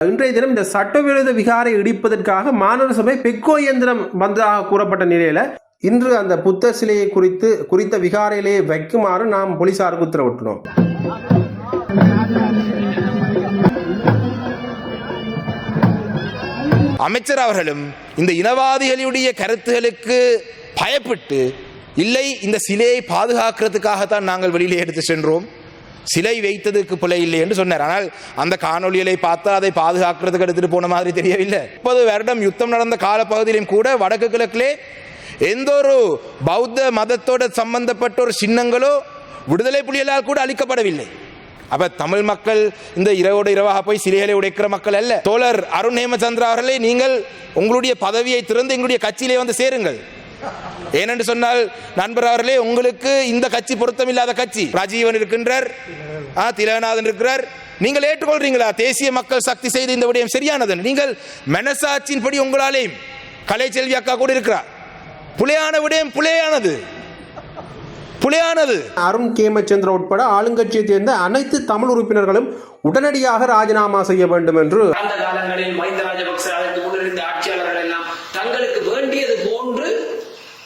இன்றைய தினம் இந்த சட்டவிரோத விகாரை இடிப்பதற்காக மாநகர சபை பெக்கோ இயந்திரம் வந்ததாக கூறப்பட்ட நிலையில இன்று அந்த புத்த சிலையை குறித்து குறித்த விகாரையிலேயே வைக்குமாறு நாம் போலீசாருக்கு உத்தரவிட்டோம் அமைச்சர் அவர்களும் இந்த இனவாதிகளுடைய கருத்துகளுக்கு பயப்பட்டு இல்லை இந்த சிலையை பாதுகாக்கிறதுக்காகத்தான் நாங்கள் வெளியிலே எடுத்து சென்றோம். சிலை வைத்ததுக்கு பிழை இல்லை என்று சொன்னார். ஆனால் அந்த காணொலிகளை பார்த்தா அதை பாதுகாக்கிறதுக்கு எடுத்துட்டு போன மாதிரி தெரியவில்லை. முப்பது வருடம் யுத்தம் நடந்த காலப்பகுதியிலும் கூட வடக்கு கிழக்கிலே எந்த ஒரு பௌத்த மதத்தோட சம்பந்தப்பட்ட ஒரு சின்னங்களோ விடுதலை புலிகளால் கூட அளிக்கப்படவில்லை அப்ப தமிழ் மக்கள் இந்த இரவோடு இரவாக போய் சிலைகளை உடைக்கிற மக்கள் அல்ல. தோழர் அருண் ஹேமச்சந்திரா அவர்களே நீங்கள் உங்களுடைய பதவியை திறந்து எங்களுடைய கட்சியிலே வந்து சேருங்கள். ஏனென்று சொன்னால் நண்பர் அவர்களே உங்களுக்கு இந்த கட்சி பொருத்தமில்லாத கட்சி. ராஜீவன் இருக்கின்றார். ஆ, திலகநாதன் இருக்கிறார். நீங்கள் ஏற்றுக்கொள்றீங்களா? தேசிய மக்கள் சக்தி செய்த இந்த விடயம் சரியானது நீங்கள் மனசாட்சியின்படி உங்களாலேயும் கலைச்செல்வி அக்கா கூட இருக்கிறார் புலையான விடயம் புலையானது. புலையானது. அருண் கேமச்சந்திர உட்பட ஆளுங்கட்சியைச் சேர்ந்த அனைத்து தமிழ் உறுப்பினர்களும் உடனடியாக ராஜினாமா செய்ய வேண்டும் என்று. அந்த காலங்களில் மஹிந்த ராஜபக்ச அதற்கு முன்னிருந்த ஆட்சியாளர்கள் எல்லாம் தங்களுக்கு வேண்டியது போன்று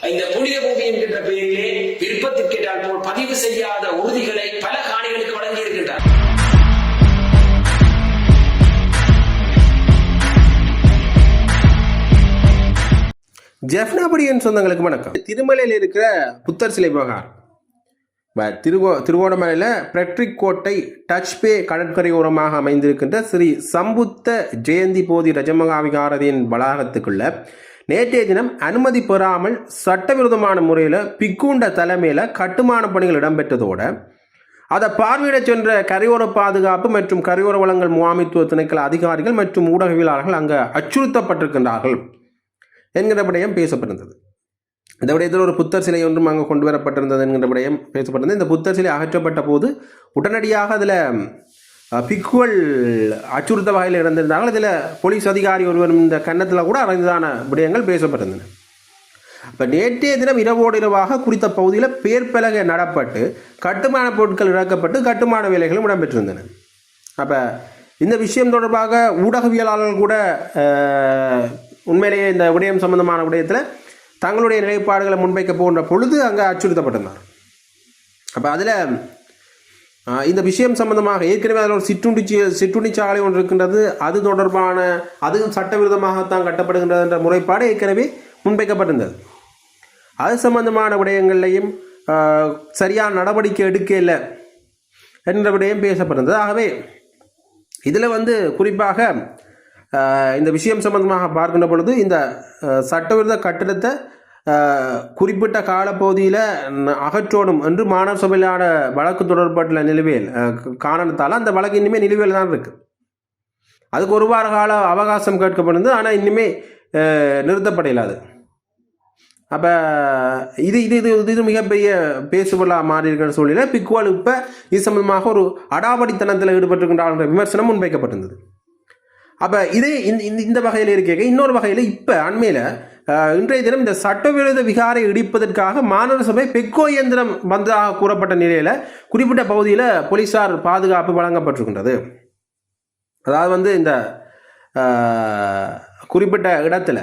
இந்த புனித பூமி என்கின்ற பெயரிலே விருப்பத்திற்கேற்றால் போல் பதிவு செய்யாத உறுதிகளை பல காணிகளுக்கு வழங்கி இருக்கின்றார் ஜெஃப்னாபடியன் சொந்தங்களுக்கு வணக்கம். திருமலையில் இருக்கிற புத்தர் சிலை விவகாரம். திருவோ திருவோணமலையில் பெட்ரிக் கோட்டை டச் பே கடற்கரையோரமாக அமைந்திருக்கின்ற ஸ்ரீ சம்புத்த ஜெயந்தி போதி ரஜமகாவிகாரதியின் வளாகத்துக்குள்ள நேற்றைய தினம் அனுமதி பெறாமல் சட்டவிரோதமான முறையில் பிக்குண்ட தலைமையில் கட்டுமான பணிகள் இடம்பெற்றதோட அதை பார்வையிடச் சென்ற கரையோர பாதுகாப்பு மற்றும் கரையோர வளங்கள் முகாமைத்துவ திணைக்கள அதிகாரிகள் மற்றும் ஊடகவியலாளர்கள் அங்கே அச்சுறுத்தப்பட்டிருக்கின்றார்கள் என்கிற விடயம் பேசப்பட்டிருந்தது. இந்த விடயத்தில் ஒரு புத்தர் சிலை ஒன்றும் அங்கே கொண்டு வரப்பட்டிருந்தது என்கிற விடயம் பேசப்பட்டிருந்தது. இந்த புத்தர் சிலை அகற்றப்பட்ட போது உடனடியாக அதில் பிக்குவல் அச்சுறுத்த வகையில் இருந்திருந்தார்கள் இதில் போலீஸ் அதிகாரி ஒருவர் இந்த கன்னத்தில் கூட அறிந்ததான விடயங்கள் பேசப்பட்டிருந்தன. இப்போ நேற்றைய தினம் இரவோடு இரவாக குறித்த பகுதியில் பேர்பலகை நடப்பட்டு கட்டுமான பொருட்கள் இழக்கப்பட்டு கட்டுமான வேலைகளும் இடம்பெற்றிருந்தன. அப்போ இந்த விஷயம் தொடர்பாக ஊடகவியலாளர்கள் கூட உண்மையிலேயே இந்த விடயம் சம்பந்தமான விடயத்தில் தங்களுடைய நிலைப்பாடுகளை முன்வைக்க போன்ற பொழுது அங்கே அச்சுறுத்தப்பட்டிருந்தார் அப்போ அதில் இந்த விஷயம் சம்பந்தமாக ஏற்கனவே அதில் ஒரு சிற்றுண்டி சிற்றுண்டி சாலை ஒன்று இருக்கின்றது. அது தொடர்பான அதுவும் சட்டவிரோதமாகத்தான் கட்டப்படுகின்றது என்ற முறைப்பாடு ஏற்கனவே முன்வைக்கப்பட்டிருந்தது. அது சம்பந்தமான விடயங்கள்லையும் சரியான நடவடிக்கை எடுக்க இல்லை என்ற விடயம் பேசப்பட்டிருந்தது. ஆகவே இதில் வந்து குறிப்பாக இந்த விஷயம் சம்பந்தமாக பார்க்கின்ற பொழுது இந்த சட்டவிரோத கட்டிடத்தை குறிப்பிட்ட காலப்பகுதியில் ந- அகற்றோடும் என்று மாணவர் சபையிலான வழக்கு தொடர்பட்டுள்ள நிலுவையில் காரணத்தால் அந்த வழக்கு இனிமேல் நிலுவையில் தான் இருக்குது அதுக்கு ஒரு வார கால அவகாசம் கேட்கப்படுது ஆனால் இன்னுமே நிறுத்தப்படையிலாது அப்போ இது இது இது இது மிகப்பெரிய பேசுபொருளாக மாறி இருக்கிற சூழ்நிலை. பிக்வால் இப்போ இது சம்பந்தமாக ஒரு அடாவடித்தனத்தில் ஈடுபட்டிருக்கின்றார் விமர்சனம் முன்வைக்கப்பட்டிருந்தது. அப்போ இதே இந்த இந்த இந்த வகையில் இருக்க இன்னொரு வகையில் இப்போ அண்மையில் இன்றைய தினம் இந்த சட்டவிரோத விகாரை இடிப்பதற்காக மாநகர சபை பெக்கோ இயந்திரம் வந்ததாக கூறப்பட்ட நிலையில் குறிப்பிட்ட பகுதியில் போலீசார் பாதுகாப்பு வழங்கப்பட்டிருக்கின்றது. அதாவது வந்து இந்த குறிப்பிட்ட இடத்துல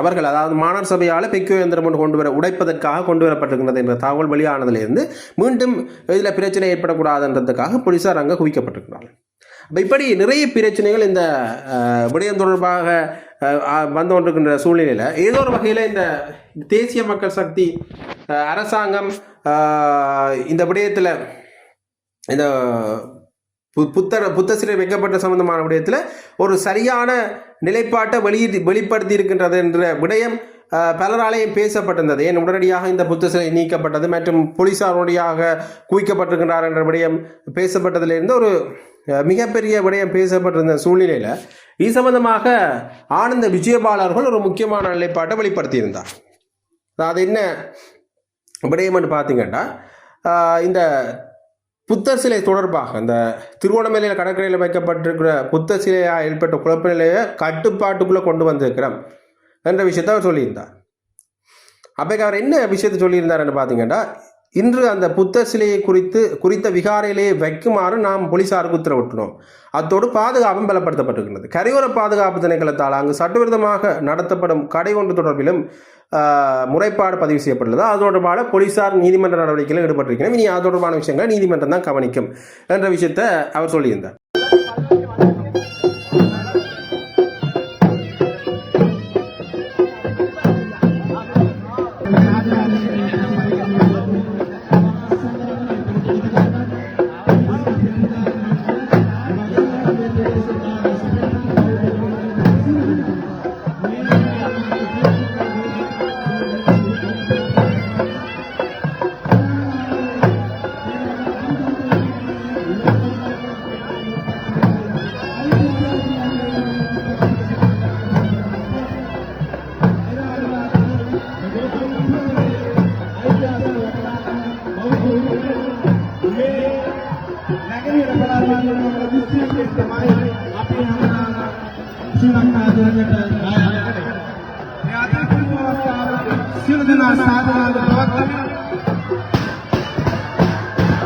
அவர்கள் அதாவது மாணவர் சபையால் பெக்கோ இயந்திரம் ஒன்று கொண்டு வர உடைப்பதற்காக கொண்டு வரப்பட்டிருக்கிறது என்ற தகவல் வெளியானதிலிருந்து மீண்டும் இதில் பிரச்சனை ஏற்படக்கூடாதுன்றதுக்காக போலீசார் அங்கே குவிக்கப்பட்டிருக்கிறார்கள். இப்படி நிறைய பிரச்சனைகள் இந்த விடயம் தொடர்பாக வந்து கொண்டிருக்கின்ற சூழ்நிலையில் ஏதோ ஒரு வகையில் இந்த தேசிய மக்கள் சக்தி அரசாங்கம் இந்த விடயத்தில் இந்த பு- புத்தர் புத்த சிலை வைக்கப்பட்ட சம்பந்தமான விடயத்தில் ஒரு சரியான நிலைப்பாட்டை வெளி வெளிப்படுத்தி இருக்கின்றது என்ற விடயம் பலராலையும் பேசப்பட்டிருந்தது. ஏன் உடனடியாக இந்த புத்த சிலை நீக்கப்பட்டது மற்றும் போலீசாருடையாக குவிக்கப்பட்டிருக்கின்றார் என்ற விடயம் பேசப்பட்டதிலிருந்து ஒரு மிகப்பெரிய விடயம் பேசப்பட்டிருந்த சூழ்நிலையில் இது சம்பந்தமாக ஆனந்த விஜயபாலர்கள் ஒரு முக்கியமான நிலைப்பாட்டை வெளிப்படுத்தியிருந்தார். அது என்ன விடயம்னு பார்த்தீங்கன்னா இந்த புத்தர் சிலை தொடர்பாக இந்த திருவோணமலையில் கடற்கரையில் வைக்கப்பட்டிருக்கிற புத்தர் சிலையாக ஏற்பட்ட குழப்ப நிலையை கட்டுப்பாட்டுக்குள்ளே கொண்டு வந்திருக்கிறோம் என்ற விஷயத்த அவர் சொல்லியிருந்தார். அப்போ அவர் என்ன விஷயத்தை சொல்லியிருந்தாருன்னு பார்த்தீங்கன்னா இன்று அந்த புத்த சிலையை குறித்து குறித்த விகாரையிலேயே வைக்குமாறு நாம் போலீசாருக்கு உத்தரவிட்டோம் அத்தோடு பாதுகாப்பும் பலப்படுத்தப்பட்டிருக்கிறது கரையோர பாதுகாப்பு திணைக்களத்தால் அங்கு சட்டவிரோதமாக நடத்தப்படும் கடை ஒன்று தொடர்பிலும் முறைப்பாடு பதிவு செய்யப்பட்டுள்ளது. அது தொடர்பான போலீசார் நீதிமன்ற நடவடிக்கையில் ஈடுபட்டிருக்கிறோம் இனி அது தொடர்பான விஷயங்களை நீதிமன்றம் தான் கவனிக்கும் என்ற விஷயத்தை அவர் சொல்லியிருந்தார்.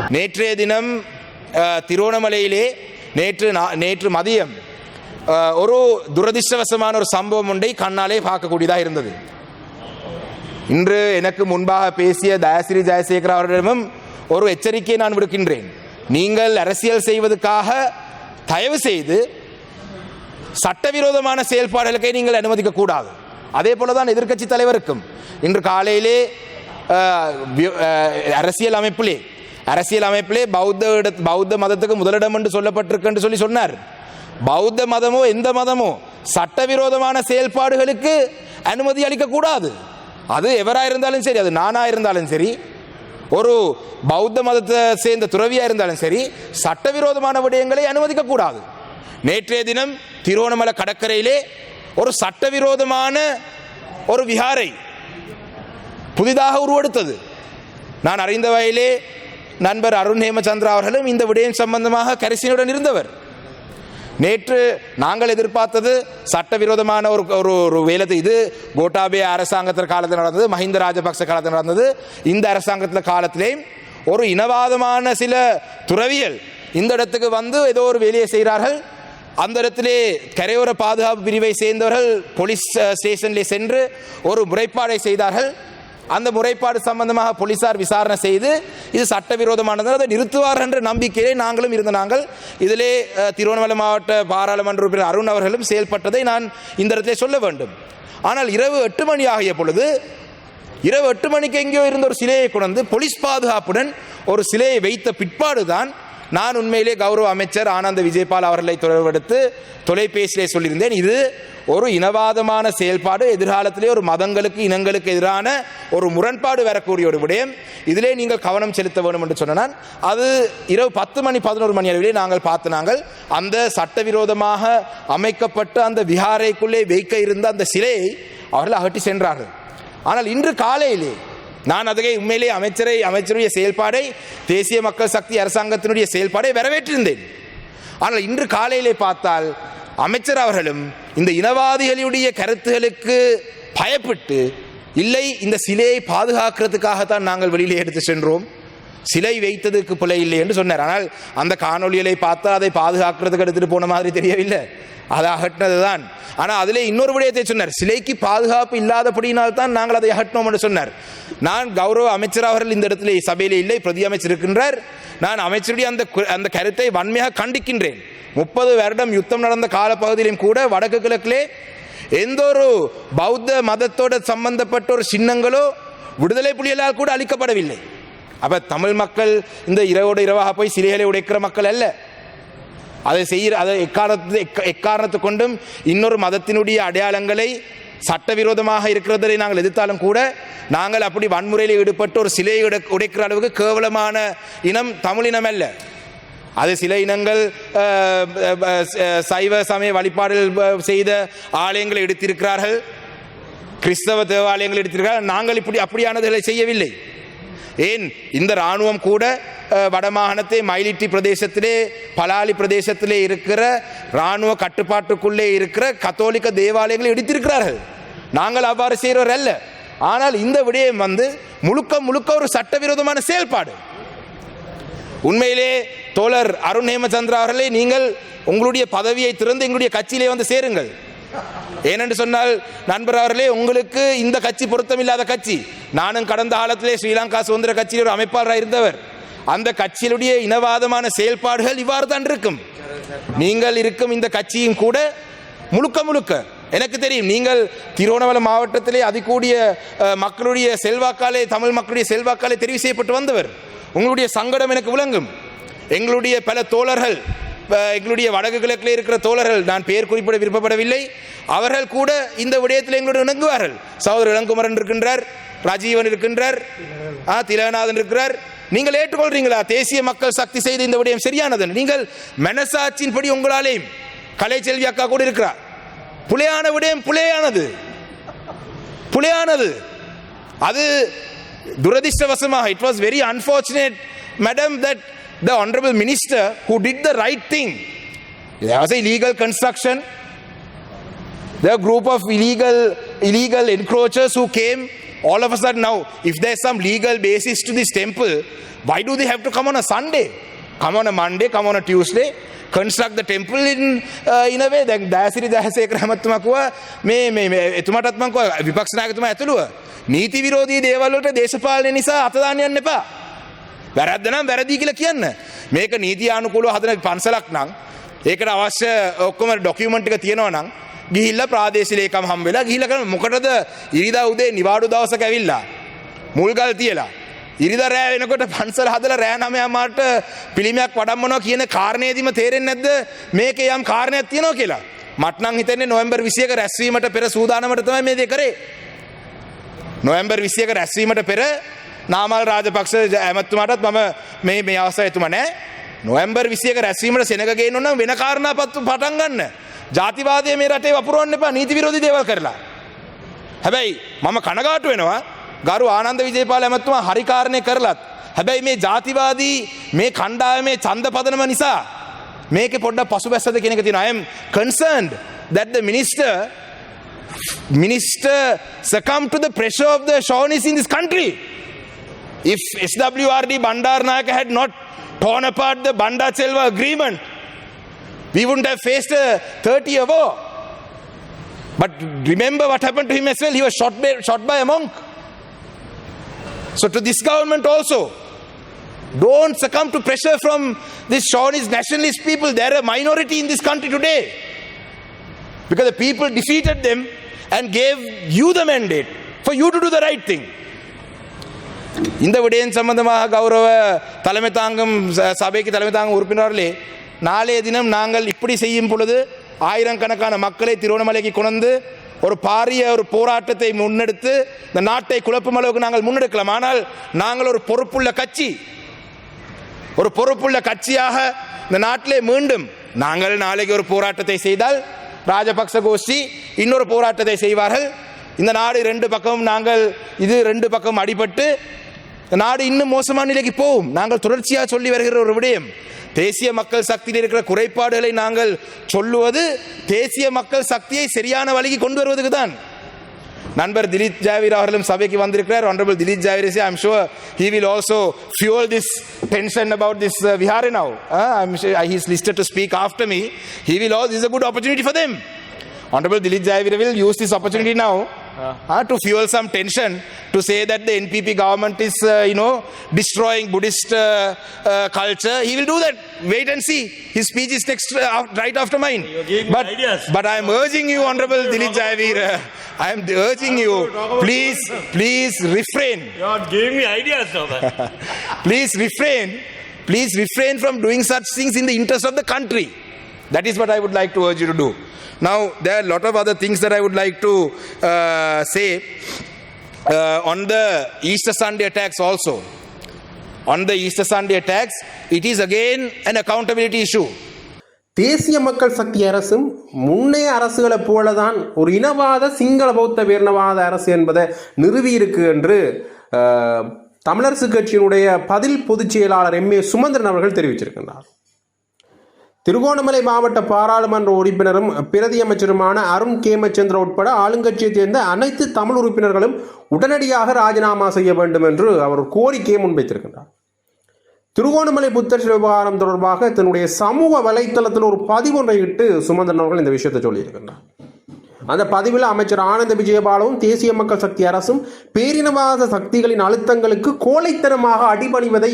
நேற்றைய தினம் அஹ், திருவோணமலையிலே நேற்று நேற்று மதியம் ஒரு துரதிர்ஷ்டவசமான ஒரு சம்பவம் ஒன்றை கண்ணாலே பார்க்கக்கூடியதாக இருந்தது. இன்று எனக்கு முன்பாக பேசிய தயாசிரி ஜெயசேகர் அவர்களிடமும் ஒரு எச்சரிக்கையை நான் விடுக்கின்றேன். நீங்கள் அரசியல் செய்வதற்காக தயவு செய்து சட்டவிரோதமான செயல்பாடுகளுக்கை நீங்கள் அனுமதிக்க கூடாது. அதே போல தான் எதிர்க்கட்சி தலைவருக்கும். இன்று காலையிலே அரசியல் அமைப்பிலே அரசியல் அமைப்பிலே பௌத்த இட- பௌத்த மதத்துக்கு முதலிடம் என்று சொல்லப்பட்டிருக்கு என்று சொல்லி சொன்னார். பௌத்த மதமோ எந்த மதமோ சட்டவிரோதமான செயல்பாடுகளுக்கு அனுமதி அளிக்க கூடாது. அது எவராக இருந்தாலும் சரி அது நானாக இருந்தாலும் சரி ஒரு பௌத்த மதத்தை சேர்ந்த துறவியாக இருந்தாலும் சரி சட்டவிரோதமான விடயங்களை அனுமதிக்கக்கூடாது. நேற்றைய தினம் திருவோணமலை கடற்கரையிலே ஒரு சட்டவிரோதமான ஒரு விஹாரை புதிதாக உருவெடுத்தது. நான் அறிந்த வகையிலே நண்பர் அருண் ஹேமச்சந்திரா அவர்களும் இந்த விடயம் சம்பந்தமாக கரிசனையுடன் இருந்தவர். நேற்று நாங்கள் எதிர்பார்த்தது சட்டவிரோதமான ஒரு ஒரு ஒரு வேலை இது கோட்டாபே அரசாங்கத்தின் காலத்தில் நடந்தது மஹிந்த ராஜபக்ச காலத்தில் நடந்தது. இந்த அரசாங்கத்தில் காலத்திலேயும் ஒரு இனவாதமான சில துறவியல் இந்த இடத்துக்கு வந்து ஏதோ ஒரு வேலையை செய்கிறார்கள். அந்த இடத்திலே கரையோர பாதுகாப்பு பிரிவை சேர்ந்தவர்கள் போலீஸ் ஸ்டேஷனில் சென்று ஒரு முறைப்பாடை செய்தார்கள். அந்த முறைப்பாடு சம்பந்தமாக போலீசார் விசாரணை செய்து இது சட்டவிரோதமானது அதை நிறுத்துவார் என்ற நம்பிக்கையிலே நாங்களும் இருந்த நாங்கள் இதிலே திருவண்ணாமலை மாவட்ட பாராளுமன்ற உறுப்பினர் அருண் அவர்களும் செயல்பட்டதை நான் இந்த இடத்திலே சொல்ல வேண்டும். ஆனால் இரவு எட்டு மணி ஆகிய பொழுது இரவு எட்டு மணிக்கு எங்கேயோ இருந்த ஒரு சிலையை கொண்டு போலீஸ் பாதுகாப்புடன் ஒரு சிலையை வைத்த பிற்பாடுதான் நான் உண்மையிலே கௌரவ அமைச்சர் ஆனந்த விஜயபால் அவர்களை தொடர்பெடுத்து தொலைபேசியிலே சொல்லியிருந்தேன். இது ஒரு இனவாதமான செயல்பாடு எதிர்காலத்திலே ஒரு மதங்களுக்கு இனங்களுக்கு எதிரான ஒரு முரண்பாடு வரக்கூடிய ஒரு விடயம். இதிலே நீங்கள் கவனம் செலுத்த வேண்டும் என்று சொன்னால் அது இரவு பத்து மணி பதினோரு மணி அளவிலே நாங்கள் பார்த்து நாங்கள் அந்த சட்டவிரோதமாக அமைக்கப்பட்ட அந்த விஹாரைக்குள்ளே வைக்க இருந்த அந்த சிலையை அவர்கள் அகட்டி சென்றார்கள். ஆனால் இன்று காலையிலே நான் அதுகை உண்மையிலே அமைச்சரை அமைச்சருடைய செயல்பாடை தேசிய மக்கள் சக்தி அரசாங்கத்தினுடைய செயல்பாடை வரவேற்றிருந்தேன். ஆனால் இன்று காலையிலே பார்த்தால் அமைச்சர் அவர்களும் இந்த இனவாதிகளுடைய கருத்துகளுக்கு பயப்பட்டு இல்லை இந்த சிலையை பாதுகாக்கிறதுக்காகத்தான் நாங்கள் வெளியிலே எடுத்து சென்றோம். சிலை வைத்ததுக்கு பிழை இல்லை என்று சொன்னார். ஆனால் அந்த காணொளிகளை பார்த்தா அதை பாதுகாக்கிறதுக்கு எடுத்துட்டு போன மாதிரி தெரியவில்லை. அதை அகற்றினது தான் ஆனால் அதில் இன்னொரு விடயத்தை சொன்னார். சிலைக்கு பாதுகாப்பு இல்லாதபடியினால் தான் நாங்கள் அதை அகற்றினோம் என்று சொன்னார். நான் கௌரவ அமைச்சர் அவர்கள் இந்த இடத்துல சபையிலே இல்லை பிரதி அமைச்சர் இருக்கின்றார். நான் அமைச்சருடைய அந்த அந்த கருத்தை வன்மையாக கண்டிக்கின்றேன். முப்பது வருடம் யுத்தம் நடந்த காலப்பகுதியிலும் கூட வடக்கு கிழக்கிலே எந்த ஒரு பௌத்த மதத்தோட சம்பந்தப்பட்ட ஒரு சின்னங்களோ விடுதலை புலிகளால் கூட அளிக்கப்படவில்லை அப்ப தமிழ் மக்கள் இந்த இரவோடு இரவாக போய் சிலைகளை உடைக்கிற மக்கள் அல்ல. அதை செய்கிற அதை எக்காரணத்து எக்காரணத்து கொண்டும் இன்னொரு மதத்தினுடைய அடையாளங்களை சட்டவிரோதமாக இருக்கிறதை நாங்கள் எதிர்த்தாலும் கூட நாங்கள் அப்படி வன்முறையில் ஈடுபட்டு ஒரு சிலையை உடைக்கிற அளவுக்கு கேவலமான இனம் தமிழ் இனம் அல்ல. அது சில இனங்கள் சைவ சமய வழிபாடுகள் செய்த ஆலயங்களை எடுத்திருக்கிறார்கள். கிறிஸ்தவ தேவாலயங்கள் எடுத்திருக்கிறார்கள். நாங்கள் இப்படி அப்படியானதுகளை செய்யவில்லை. ஏன்? இந்த இராணுவம் கூட வடமாகாணத்தை மயிலிட்டி பிரதேசத்திலே பலாலி பிரதேசத்திலே இருக்கிற இராணுவ கட்டுப்பாட்டுக்குள்ளே இருக்கிற கத்தோலிக்க தேவாலயங்களை எடுத்திருக்கிறார்கள். நாங்கள் அவ்வாறு செய்கிறவர் அல்ல. ஆனால் இந்த விடயம் வந்து முழுக்க முழுக்க ஒரு சட்டவிரோதமான செயல்பாடு. உண்மையிலே தோழர் அருண் ஹேமச்சந்திரா அவர்களே நீங்கள் உங்களுடைய பதவியை திறந்து எங்களுடைய கட்சியிலே வந்து சேருங்கள். ஏனென்று சொன்னால் நண்பர் அவர்களே உங்களுக்கு இந்த கட்சி பொருத்தமில்லாத கட்சி. நானும் கடந்த காலத்திலே ஸ்ரீலங்கா சுதந்திர கட்சியில் ஒரு அமைப்பாளராக இருந்தவர். அந்த கட்சியினுடைய இனவாதமான செயல்பாடுகள் இவ்வாறு தான் இருக்கும். நீங்கள் இருக்கும் இந்த கட்சியும் கூட முழுக்க முழுக்க எனக்கு தெரியும் நீங்கள் திருவண்ணாமலை மாவட்டத்திலே அதிகூடிய மக்களுடைய செல்வாக்காலே தமிழ் மக்களுடைய செல்வாக்காலே தெரிவு செய்யப்பட்டு வந்தவர். உங்களுடைய சங்கடம் எனக்கு விளங்கும். எங்களுடைய பல தோழர்கள் எங்களுடைய வடக்கு கிழக்கில் இருக்கிற தோழர்கள் நான் பெயர் குறிப்பிட விருப்பப்படவில்லை. அவர்கள் கூட இந்த விடயத்தில் எங்களோடு இணங்குவார்கள். சகோதரர் இளங்குமரன் இருக்கின்றார் ராஜீவன் இருக்கின்றார் ஆ திலகநாதன் இருக்கிறார். நீங்கள் ஏற்றுக்கொள்றீங்களா? தேசிய மக்கள் சக்தி செய்த இந்த விடயம் சரியானது? நீங்கள் மனசாட்சியின்படி உங்களாலேயும் கலைச்செல்வி அக்கா கூட இருக்கிறார் புலையான விடயம் புலையானது. புலையானது. அது Duradishtavasamaha, it was very unfortunate, madam, that the honorable minister who did the right thing. There was illegal construction. There are group of illegal illegal encroachers who came. All of a sudden now, if there's some legal basis to this temple, why do they have to come on a Sunday? Come on a Monday, come on a Tuesday. Construct the temple in uh, in a way. දැන් දෑසිරි දහසේකර හැමතුමා කිව්වා මේ මේ මේ එතුමාටත් මං කිව්වා විපක්ෂ නායකතුමා ඇතුළුව. නීති විරෝධී දේවල් වලට දේශපාලනය නිසා අත දාන්න යන්න එපා. වැරද්ද නම් වැරදි කියලා කියන්න. මේක නීති ආනුකූලව හදන පන්සලක් නම් ඒකට අවශ්‍ය ඔක්කොම ඩොකියුමන්ට් එක තියෙනවා නම් ගිහිල්ලා ප්‍රාදේශීය ලේකම් හම් වෙලා ගිහිල්ලා කරන මොකටද? ඉරිදා උදේ නිවාඩු දවසක ඇවිල්ලා මුල්ගල් තියලා. ඉරිදා රෑ වෙනකොට පන්සල හදලා රෑ 9 මාට පිළිමයක් වඩම්මනවා කියන කාරණේදීම තේරෙන්නේ නැද්ද මේකේ යම් කාරණයක් තියෙනවා කියලා මට නම් හිතෙන්නේ නොවැම්බර් 21 රැස්වීමට පෙර සූදානමට තමයි මේ දේ කරේ නොවැම්බර් 21 රැස්වීමට පෙර නාමල් රාජපක්ෂ ඇමත්තුමාටත් මම මේ මේ අවස්ථාව එතුමා නෑ නොවැම්බර් 21 රැස්වීමට සෙනග ගේන්න නම් වෙන කාරණා පත්තු පටන් ගන්න. ජාතිවාදය මේ රටේ වපුරවන්න එපා නීති විරෝධී දේවල් කරලා. හැබැයි මම කනගාටු වෙනවා ගරු ආනන්ද විජේපාල ඇමත්තුමා හරි කාරණේ කරලත්. හැබැයි මේ ජාතිවාදී මේ කණ්ඩායමේ ඡන්ද පදනම නිසා මේකේ පොඩ්ඩක් පසුබැස්සද කියන එක තියෙනවා. I am concerned that the minister minister succumb to the pressure of the Shawnees in this country. If SWRD Bandarnaika had not torn apart the Bandar Selva agreement, we wouldn't have faced a 30 year war. But remember what happened to him as well. He was shot by, shot by a monk. So, to this government also, don't succumb to pressure from this Shawnese nationalist people. They're a minority in this country today. Because the people defeated them and gave you the mandate for you to do the right thing. இந்த விடயம் சம்பந்தமாக கௌரவ தலைமை தாங்கும் சபைக்கு தலைமை தாங்கும் உறுப்பினர்களே நாளைய தினம் நாங்கள் இப்படி செய்யும் பொழுது ஆயிரக்கணக்கான மக்களை திருவண்ணாமலைக்கு கொண்டு ஒரு பாரிய ஒரு போராட்டத்தை முன்னெடுத்து இந்த நாட்டை குழப்பும் அளவுக்கு நாங்கள் முன்னெடுக்கலாம். ஆனால் நாங்கள் ஒரு பொறுப்புள்ள கட்சி. ஒரு பொறுப்புள்ள கட்சியாக இந்த நாட்டிலே மீண்டும் நாங்கள் நாளைக்கு ஒரு போராட்டத்தை செய்தால் ராஜபக்ச கோஷ்டி இன்னொரு போராட்டத்தை செய்வார்கள். இந்த நாடு ரெண்டு பக்கமும் நாங்கள் இது ரெண்டு பக்கம் அடிபட்டு இந்த நாடு இன்னும் மோசமான நிலைக்கு போகும். நாங்கள் தொடர்ச்சியாக சொல்லி வருகிற ஒரு விடயம். தேசிய மக்கள் சக்தியில் இருக்கிற குறைபாடுகளை நாங்கள் சொல்லுவது தேசிய மக்கள் சக்தியை சரியான வழிக்கு கொண்டு வருவதற்கு தான் நண்பர் திலீப் ஜாவிர் அவர்களும் சபைக்கு வந்திருக்கிறார் honourable Dilip Javir is I'm sure he will also fuel this tension about this Vihar now I'm I he's listed to speak after me he will also is a good opportunity for them honourable Dilip Javir will use this opportunity now this uh, to fuel some tension to say that the npp government is uh, you know destroying buddhist uh, uh, culture. He will do that. Wait and see. His speech is next uh, right after mine. But but i am urging you honorable dilip javir uh, i am urging you. please please refrain. You are giving me ideas now. please refrain. Please refrain from doing such things in the interest of the country. That is what i would like to urge you to do now there are a lot of other things that i would like to uh, say uh, on the easter sunday attacks also on the easter sunday attacks it is again an accountability issue தேசிய மக்கள் சக்தி அரசும் முன்னைய அரசுகளை போலதான் ஒரு இனவாத சிங்கள பௌத்த பேரினவாத அரசு என்பதை நிறுவியிருக்கு என்று தமிழரசு கட்சியினுடைய பதில் பொதுச் செயலாளர் எம் ஏ சுமந்திரன் அவர்கள் தெரிவிச்சிருக்கின்றார் திருகோணமலை மாவட்ட பாராளுமன்ற உறுப்பினரும் பிரதி அமைச்சருமான அருண் கேமச்சந்திர உட்பட ஆளுங்கட்சியைச் சேர்ந்த அனைத்து தமிழ் உறுப்பினர்களும் உடனடியாக ராஜினாமா செய்ய வேண்டும் என்று அவர் கோரிக்கையை முன்வைத்திருக்கின்றார். திருகோணமலை புத்தர் விவகாரம் தொடர்பாக தன்னுடைய சமூக வலைத்தளத்தில் ஒரு பதிவொன்றை இட்டு சுமந்திரன் அவர்கள் இந்த விஷயத்தை சொல்லியிருக்கின்றார். அந்த பதிவில் அமைச்சர் ஆனந்த விஜயபாலவும் தேசிய மக்கள் சக்தி அரசும் பேரினவாத சக்திகளின் அழுத்தங்களுக்கு கோழைத்தனமாக அடிபணிவதை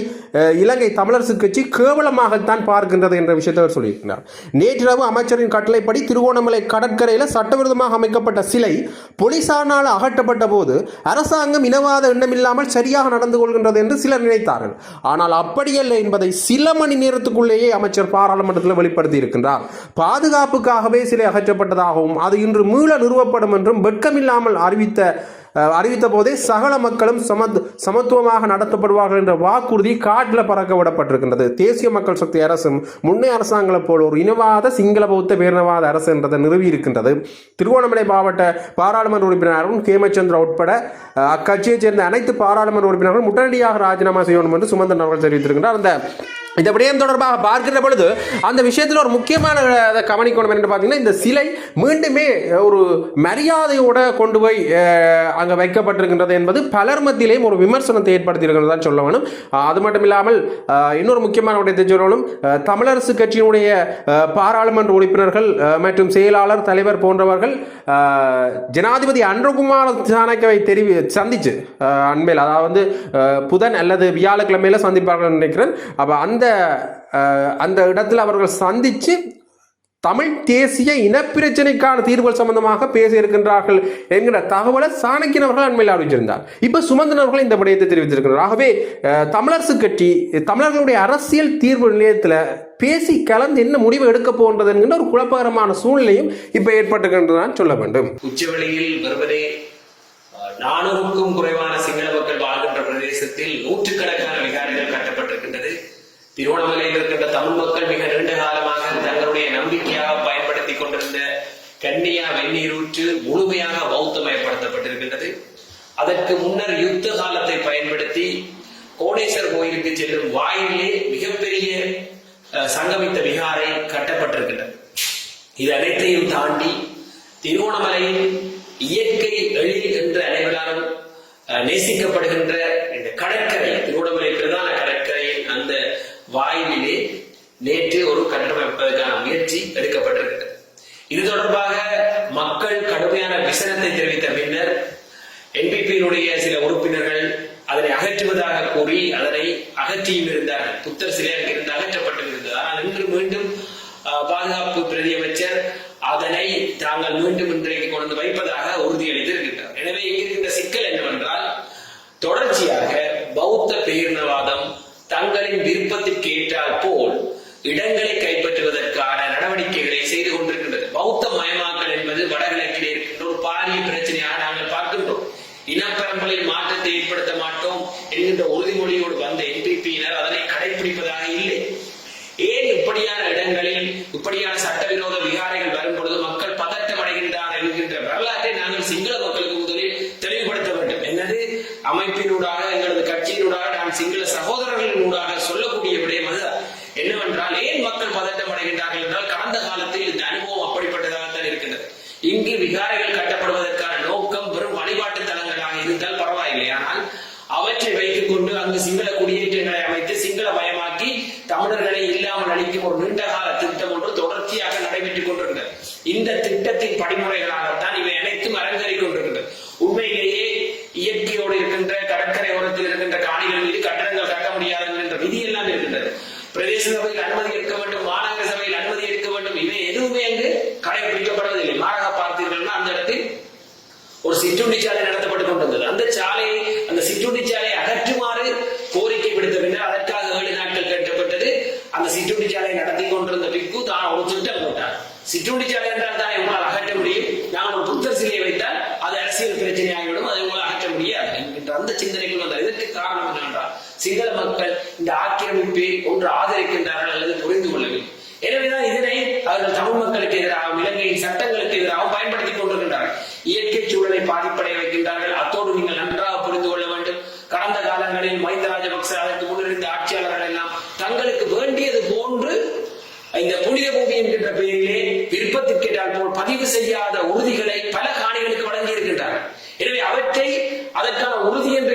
இலங்கை தமிழரசு கட்சி கேவலமாகத்தான் பார்க்கின்றது என்ற விஷயத்தை அவர் சொல்லியிருக்கிறார். நேற்றிரவு அமைச்சரின் கட்டளைப்படி திருகோணமலை கடற்கரையில் சட்டவிரோதமாக அமைக்கப்பட்ட சிலை போலீசாரால் அகற்றப்பட்ட போது அரசாங்கம் இனவாத எண்ணமில்லாமல் சரியாக நடந்து கொள்கின்றது என்று சிலர் நினைத்தார்கள். ஆனால் அப்படியல்ல என்பதை சில மணி நேரத்துக்குள்ளேயே அமைச்சர் பாராளுமன்றத்தில் வெளிப்படுத்தி இருக்கின்றார் பாதுகாப்புக்காகவே சிலை அகற்றப்பட்டதாகவும் அது இன்று மீள நிறுவப்படும் என்றும் வெட்கமில்லாமல் அறிவித்த அறிவித்த போதே சகல மக்களும் சமத் சமத்துவமாக நடத்தப்படுவார்கள் என்ற வாக்குறுதி காட்டில் பறக்க விடப்பட்டிருக்கின்றது. தேசிய மக்கள் சக்தி அரசும் முன்னே அரசாங்கங்களைப் போல் ஒரு இனவாத சிங்கள பௌத்த பேரினவாத அரசு என்றதை நிறுவி இருக்கின்றது. திருகோணமலை மாவட்ட பாராளுமன்ற உறுப்பினரும் கேமச்சந்திரா உட்பட அக்கட்சியைச் சேர்ந்த அனைத்து பாராளுமன்ற உறுப்பினர்களும் உடனடியாக ராஜினாமா செய்யணும் என்று சுமந்திரன் அவர்கள் தெரிவித்திருக்கின்றார். அந்த இந்த விடயம் தொடர்பாக பார்க்கிற பொழுது அந்த விஷயத்தில் ஒரு முக்கியமான அதை கவனிக்கணும் என்று பார்த்தீங்கன்னா இந்த சிலை மீண்டுமே ஒரு மரியாதையோட கொண்டு போய் அங்கே வைக்கப்பட்டிருக்கின்றது என்பது பலர் மத்தியிலேயும் ஒரு விமர்சனத்தை ஏற்படுத்தியிருக்கிறது தான் சொல்ல வேணும். அது மட்டும் இல்லாமல் இன்னொரு முக்கியமான விடயத்தை சொல்லணும் தமிழரசு கட்சியினுடைய பாராளுமன்ற உறுப்பினர்கள் மற்றும் செயலாளர் தலைவர் போன்றவர்கள் ஜனாதிபதி அன்றகுமார் சாணக்கவை தெரிவி சந்திச்சு அண்மையில். அதாவது புதன் அல்லது வியாழக்கிழமையில் சந்திப்பார்கள் நினைக்கிறேன். அப்போ அந்த அந்த இடத்தில் அவர்கள் சந்திச்சு தமிழ் தேசிய இனப்பிரச்சனைக்கான தீர்வுகள் சம்பந்தமாக பேசியிருக்கின்றார்கள் என்கிற தகவலை சாணக்கியன் அவர்கள் அண்மையில் அறிவிச்சிருந்தார். இப்ப சுமந்திரன் அவர்கள் இந்த விடயத்தை தெரிவித்திருக்கிறார். ஆகவே தமிழரசு கட்சி தமிழர்களுடைய அரசியல் தீர்வு நிலையத்தில் பேசி கலந்து என்ன முடிவு எடுக்க போன்றது என்கின்ற ஒரு குழப்பகரமான சூழ்நிலையும் இப்போ ஏற்பட்டுகின்றதான் சொல்ல வேண்டும். உச்சவெளியில் வெறுமனே நானூறுக்கும் குறைவான சிங்கள மக்கள் வாழ்கின்ற பிரதேசத்தில் நூற்றுக்கணக்கான விகாரிகள் கட்டப்பட்டிருக்கின்றது திருவண்ணாமலையில் இருக்கின்ற தமிழ் மக்கள் மிக நீண்ட காலமாக தங்களுடைய நம்பிக்கையாக பயன்படுத்திக் கொண்டிருந்த கன்னியா வெந்நீரூற்று முழுமையாக பௌத்தமயப்படுத்தப்பட்டிருக்கின்றது. அதற்கு முன்னர் யுத்த காலத்தை பயன்படுத்தி கோடேஸ்வர் கோயிலுக்கு செல்லும் வாயிலே மிகப்பெரிய அஹ், சங்கமித்த விகாரை கட்டப்பட்டிருக்கின்றது. இது அனைத்தையும் தாண்டி திருவோணமலையில் இயற்கை எழில் என்று அனைவராலும் அஹ், நேசிக்கப்படுகின்ற இந்த கடற்கரை திருவோணமலை வாயிலே நேற்று ஒரு கட்டமைப்பதற்கான முயற்சி எடுக்கப்பட்டிருக்கிறது. இது தொடர்பாக மக்கள் கடுமையான விசனத்தை தெரிவித்த பின்னர் என்பிபியினுடைய சில உறுப்பினர்கள் அதனை அகற்றுவதாக கூறி அதனை அகற்றியும் இருந்தார்கள். புத்தர் சிலை இருந்து அகற்றப்பட்டு இருந்தது ஆனால் இன்று மீண்டும் பாதுகாப்பு பிரதி அமைச்சர் அதனை தாங்கள் மீண்டும் இன்றைக்கு கொண்டு வைப்பதாக உறுதியளித்திருக்கின்றார். எனவே இங்கிருக்கின்ற சிக்கல் என்னவென்றால் தொடர்ச்சியாக பௌத்த பேரினவாத தங்களின் விருப்பத்திற்கு ஏற்றால் போல் இடங்களை கை நடவடிக்கைகளை செய்து கொண்டிருக்கின்றது பௌத்த மயமாக்கல் என்பது வடகிழக்கிலே இருக்கின்ற ஒரு பாரிய பிரச்சனையாக நாங்கள் பார்க்கின்றோம் இனப்பரம்பலில் மாற்றத்தை ஏற்படுத்த மாட்டோம் என்கின்ற உறுதிமொழியோடு வந்த என்பிபியினர் அதனை கடைபிடிப்பதாக இல்லை ஏன் இப்படியான இடங்களில் இப்படியான சட்டவிரோத விகாரைகள் வரும் பொழுது மக்கள் பதட்டம் அடைகின்றார் என்கின்ற வரலாற்றை நாங்கள் சிங்கள மக்களுக்கு முதலில் தெளிவுபடுத்த வேண்டும் என்னது அமைப்பினூடாக எங்களது கட்சியினூடாக நான் சகோதரர்களின் ஊடாக சொல்லக்கூடிய விடயம் அது. என்னவென்றால் ஏன் மக்கள் பதட்டம் அடைகின்றார்கள் என்றால் கடந்த காலத்தில் இந்த அனுபவம் அப்படிப்பட்டதாகத்தான் இருக்கின்றது. இங்கு விகாரைகள் கட்டப்படுவதற்கான நோக்கம் வெறும் வழிபாட்டு தலங்களாக இருந்தால் பரவாயில்லை. ஆனால் அவற்றை வைத்துக் கொண்டு அங்கு சிங்கள குடியேற்றங்களை அமைத்து சிங்கள மயமாக்கி தமிழர்களை இல்லாமல் அளிக்கும் ஒரு நீண்ட கால திட்டம் ஒன்று தொடர்ச்சியாக நடைபெற்றுக் கொண்டிருக்கிறது இந்த திட்டத்தின் படிமுறைகளாக இவை அனைத்தும் அரங்கேறிக் கொண்டிருக்கிறது உண்மையிலேயே இயற்கையோடு இருக்கின்ற கடற்கரை ஓரத்தில் இருக்கின்ற காணிகள் மீது கட்டடங்கள் கட்ட முடியாது என்ற விதி எல்லாம் இருக்கின்றது பிரதேச சபையில் அனுமதி எடுக்க வேண்டும் மாநகர சபையில் அனுமதி எடுக்க வேண்டும் இவை எதுவுமே அங்கு கடைபிடிக்கப்படுவதில்லை மாறாக பார்த்தீர்கள்னா அந்த இடத்தில் ஒரு சிற்றுண்டி சாலை நடத்தப்பட்டுக் கொண்டிருந்தது. அந்த சாலையை அந்த சிற்றுண்டி சாலையை அகற்றுமாறு கோரிக்கை விடுத்த பின்னர் அதற்காக ஏழு நாட்கள் கேட்கப்பட்டது அந்த சிற்றுண்டி சாலையை நடத்தி கொண்டிருந்த பிக்கு தான் ஒரு திட்டம் போட்டார் சிற்றுண்டி சாலை என்றால் தான் உங்களால் அகற்ற முடியும்? நான் ஒரு புத்தர் சிலையை வைத்தால் அது அரசியல் பிரச்சனை ஆகிவிடும். அதை உங்களால் அகற்ற முடியாது என்கின்ற அந்த சிந்தனைக்குள் வந்தார். இதற்கு காரணம் என்னவென்றால் சிங்கள மக்கள் இந்த ஆக்கிரமிப்பை ஒன்று ஆதரிக்கின்றார்கள் அல்லது புரிந்து கொள்ளவில்லை. எனவேதான் இதனை அவர்கள் தமிழ் மக்களுக்கு எதிராகவும் இலங்கையின் சட்டங்களுக்கு எதிராகவும் பயன்படுத்த முஸ்லிம்களை பாதிப்படைய வைக்கின்றார்கள். அத்தோடு நீங்கள் நன்றாக புரிந்து கொள்ள வேண்டும். கடந்த காலங்களில் மஹிந்த ராஜபக்ச அதற்கு முன்னிருந்த ஆட்சியாளர்கள் எல்லாம் தங்களுக்கு வேண்டியது போன்று இந்த புனித பூமி என்கின்ற பெயரிலே விருப்பத்திற்கேற்றால் போல் பதிவு செய்யாத உறுதிகளை பல காணிகளுக்கு வழங்கி இருக்கின்றார்கள் எனவே அவற்றை அதற்கான உறுதி என்று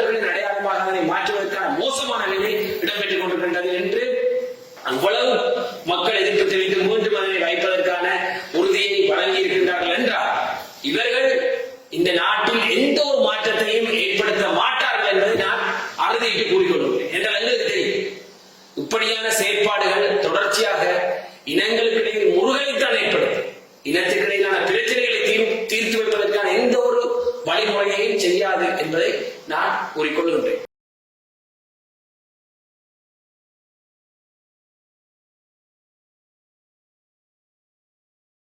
பௌத்தர்களின் அடையாளமாக அதனை மாற்றுவதற்கான மோசமான நிலை இடம்பெற்றுக் கொண்டிருக்கின்றது என்று அவ்வளவு மக்கள் எதிர்ப்பு தெரிவித்து மூன்று அதனை வைப்பதற்கான உறுதியை வழங்கி இருக்கின்றார்கள் என்றால் இவர்கள்